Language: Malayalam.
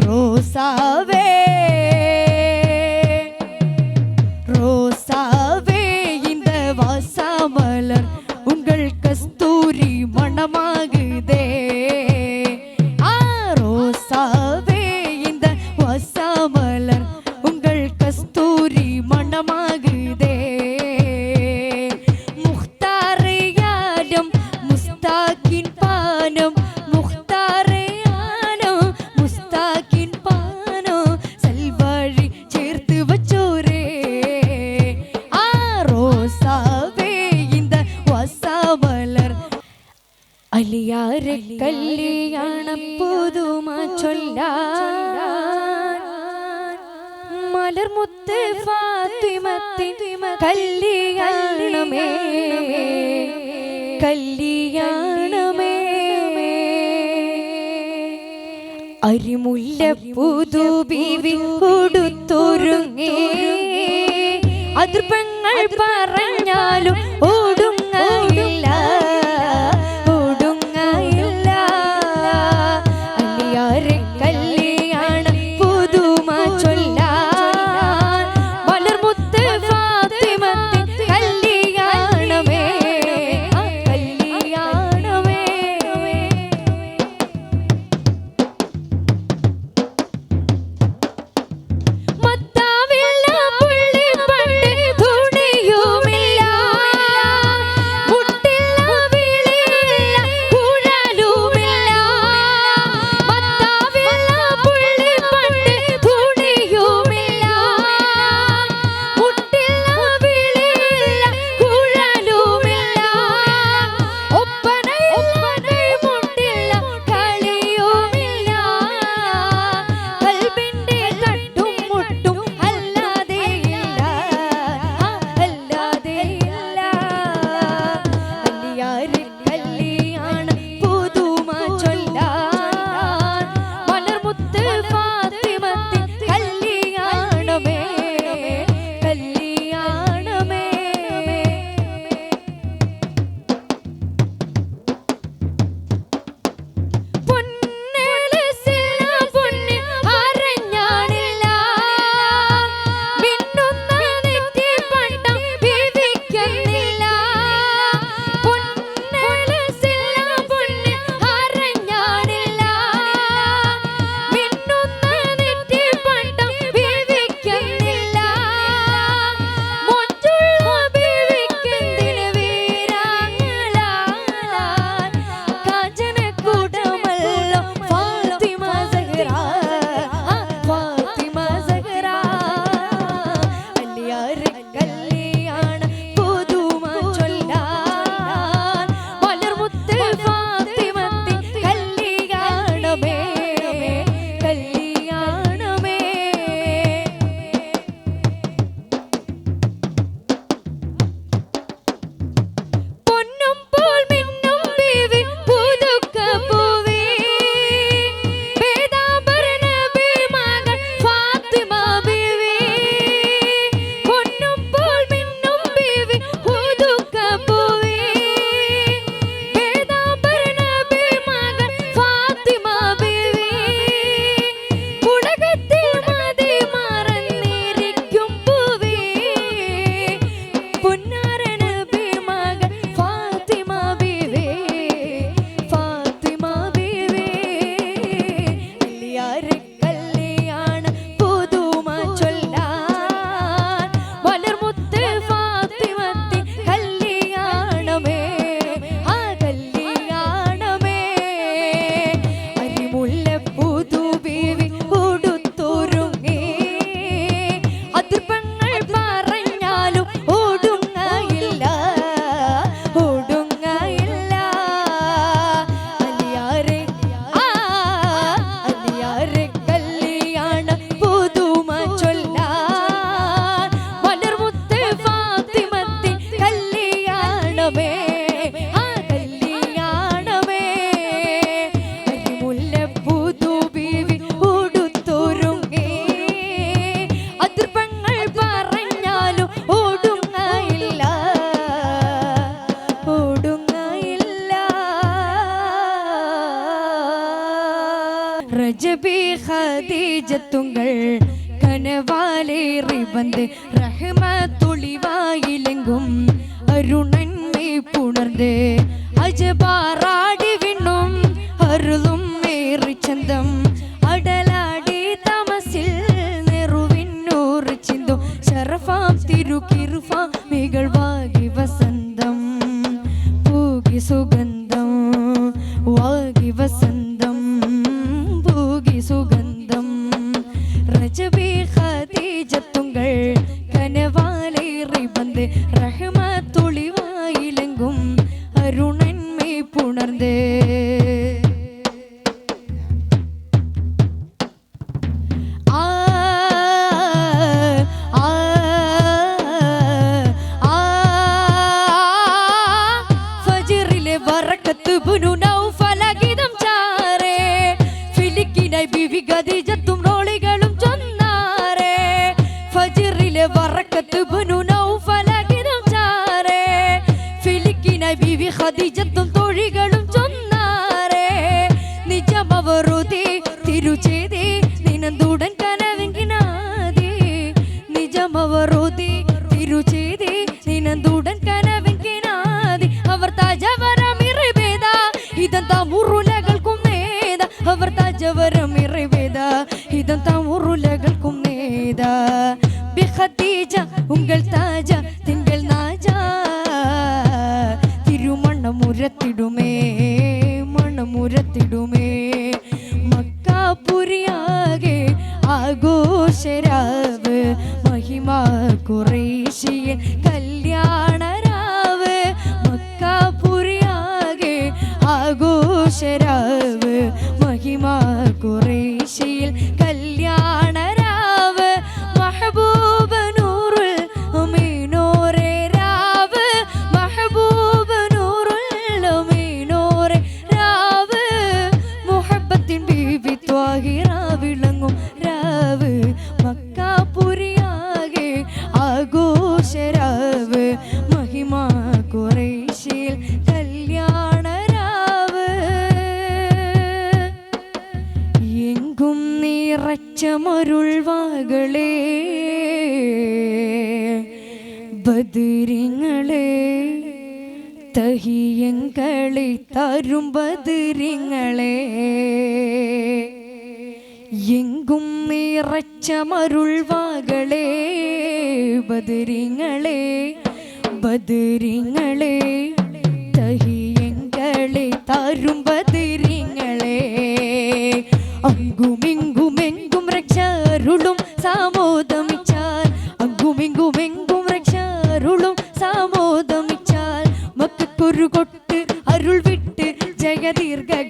rosa ver അലിയാറ് കല്യാണം പുതുമ ചൊല്ലാൻ. മലർമുത്ത് ഫാത്തിമത്തിൻ കല്യാണമേ കല്യാണമേ അരിമുല്ല പുതു ബീവി കൊടുത്തൊരുങ്ങി. അതിർപ്പങ്ങൾ പറഞ്ഞാലും റജബി ഖദീജ ഖദീജത്തുങ്കൾ കനവാലെ റിബന്ത് റഹ്മത്തുളിവായിലെങ്കും അരുണന്മേ പുണർന്ന് അജബാറാടി വിണ്ണും അരുളും മേറിച്ചന്തം അടലാടി തമസിൽ നെറുവിന്നൂറ് ചിന്തും ശറഫാം തിരുക്കിറു ரஹமத்தொழிவாயிலெங்கும் அருணன்மை புணர்ந்து ബറക്കത്ത് ബുനുന திருச்சேதே പച്ചമരുൾവാകളെ ബദിരിങ്ങളെ തഹിയങ്കളി തരും ബദിരിങ്ങളെ എങ്കും നിറച്ച മരുൾവാകളെ ബദിരിങ്ങളെ ബദിരിങ്ങളെ തഹിയങ്കളി തരും ரட்சருளும் சாமோதமிச்சார் அங்கும் இங்கும் எங்கும் ரட்சருளும் சாமோதமிச்சார் மக்கு குரு கொட்டு அருள் விட்டு ஜெகதீர்க